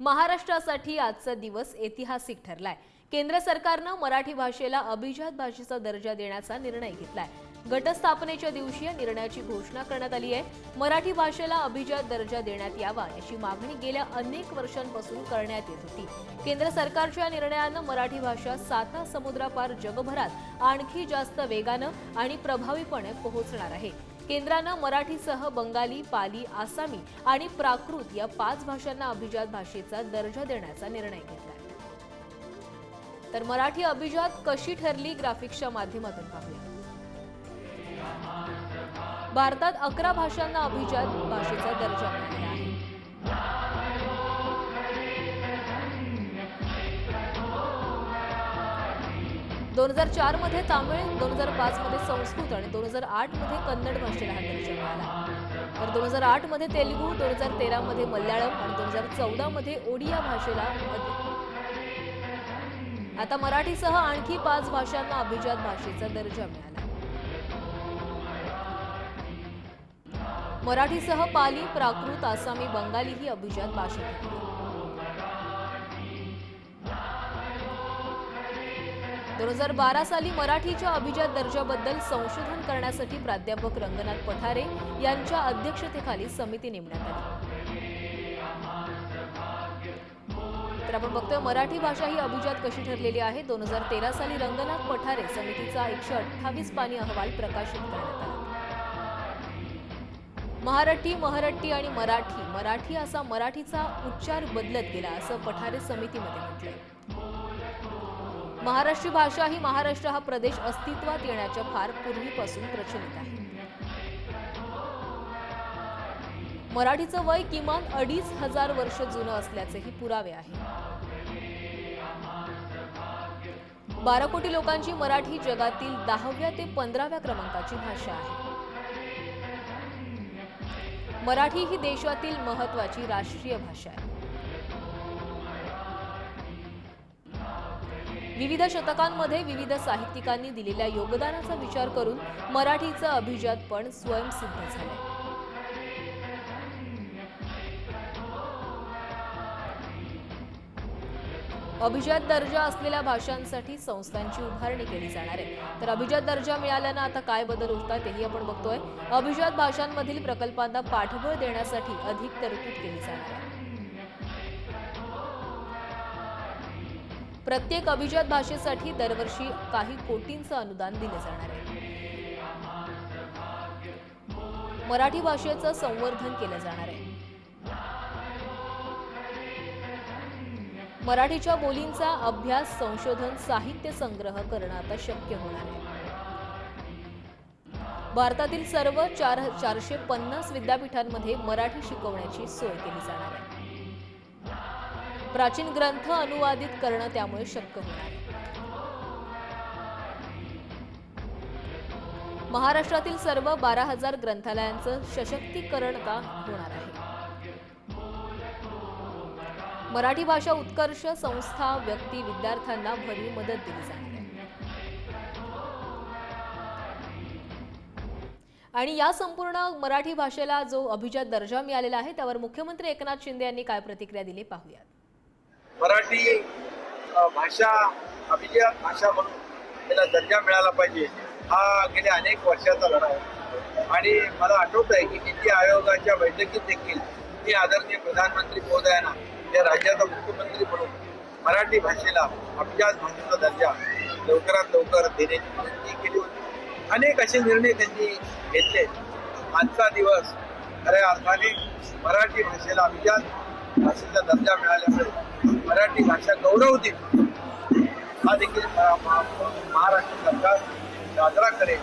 महाराष्ट्रासाठी आजचा दिवस ऐतिहासिक ठरलाय. केंद्र सरकारनं मराठी भाषेला अभिजात भाषेचा दर्जा देण्याचा निर्णय घेतलाय. घटस्थापनेच्या दिवशी या निर्णयाची घोषणा करण्यात आली आहे. मराठी भाषेला अभिजात दर्जा देण्यात यावा याची मागणी गेल्या अनेक वर्षांपासून करण्यात येत होती. केंद्र सरकारच्या या निर्णयानं मराठी भाषा साता समुद्रापार जगभरात आणखी जास्त वेगानं आणि प्रभावीपणे पोहोचणार आहे. केंद्रानं मराठीसह बंगाली पाली आसामी आणि प्राकृत या पाच भाषांना अभिजात भाषेचा दर्जा देण्याचा निर्णय घेतला तर मराठी अभिजात कशी ठरली ग्राफिक्सच्या माध्यमातून पाहूया. भारतात अकरा भाषांना अभिजात भाषेचा दर्जा दोन हजार चारमध्ये तामिळ दोन हजार पाच मध्ये संस्कृत आणि दोन हजार आठमध्ये कन्नड भाषेला हा दर्जा मिळाला तर दोन हजार आठमध्ये तेलुगू दोन हजार तेरा मध्ये मल्याळम आणि दोन हजार चौदा मध्ये ओडिया भाषेला आता मराठीसह आणखी पाच भाषांना अभिजात भाषेचा दर्जा मिळाला. मराठीसह पाली प्राकृत आसामी बंगाली ही अभिजात भाषा दोन हजार बारा साली मराठीच्या अभिजात दर्जाबद्दल संशोधन करण्यासाठी प्राध्यापक रंगनाथ पठारे यांच्या अध्यक्षतेखाली समिती नेमण्यात आली. तर आपण बघतोय मराठी भाषा ही अभिजात कशी ठरलेली आहे? दोन हजार तेरा साली रंगनाथ पठारे समितीचा एकशे अठ्ठावीस पानी अहवाल प्रकाशित करण्यात आला. महारठी महरट्टी आणि मराठी मराठी असा मराठीचा उच्चार बदलत गेला असं पठारे समितीमध्ये म्हटलंय. महाराष्ट्री भाषा ही महाराष्ट्र हा प्रदेश अस्तित्वात येण्याच्या फार पूर्वीपासून प्रचलित आहे. मराठीचं वय किमान अडीच हजार वर्ष जुनं असल्याचेही पुरावे आहे. बारा कोटी लोकांची मराठी जगातील दहाव्या ते पंधराव्या क्रमांकाची भाषा आहे. मराठी ही देशातील महत्वाची राष्ट्रीय भाषा आहे. विविध शतकांमध्ये विविध साहित्यिकांनी दिलेल्या योगदानाचा विचार करून मराठीचं अभिजातपण स्वयंसिद्ध झालं अभिजात दर्जा असलेल्या भाषांसाठी संस्थांची उभारणी केली जाणार आहे. तर अभिजात दर्जा मिळाल्यानं आता काय बदल होतात तेही आपण बघतोय. अभिजात भाषांमधील प्रकल्पांना पाठबळ देण्यासाठी अधिक तरतूद केली जाणार आहे. प्रत्येक अभिजात भाषेसाठी दरवर्षी काही कोटींचं अनुदान दिलं जाणार आहे. मराठी भाषेचं संवर्धन केलं जाणार आहे. मराठीच्या बोलींचा अभ्यास संशोधन साहित्य संग्रह करणं आता शक्य होणार आहे. भारतातील सर्व चार चारशे पन्नास विद्यापीठांमध्ये मराठी शिकवण्याची सोय केली जाणार आहे. प्राचीन ग्रंथ अनुवादित करणं त्यामुळे शक्य होणार. आहे महाराष्ट्रातील सर्व बारा हजार ग्रंथालयांचं सशक्तीकरण का होणार आहे. मराठी भाषा उत्कर्ष संस्था व्यक्ती विद्यार्थ्यांना भरीव मदत दिली जाणार आणि या संपूर्ण मराठी भाषेला जो अभिजात दर्जा मिळालेला आहे त्यावर मुख्यमंत्री एकनाथ शिंदे यांनी काय प्रतिक्रिया दिली पाहूयात. मराठी भाषा अभिजात भाषा म्हणून त्याला दर्जा मिळाला पाहिजे. हा गेल्या अनेक वर्षाचा लढा आहे. आणि मला आठवत आहे की नीती आयोगाच्या बैठकीत देखील मी आदरणीय प्रधानमंत्री महोदयांना या राज्याचा मुख्यमंत्री म्हणून मराठी भाषेला अभिजात भाषेचा दर्जा लवकरात लवकर देण्याची विनंती केली होती. अनेक असे निर्णय त्यांनी घेतले. आजचा दिवस खऱ्या अर्थाने मराठी भाषेला अभिजात भाषेचा दर्जा मिळाल्यामुळे मराठी भाषा गौरवतील हा देखील महा- महाराष्ट्र सरकार साजरा करेल.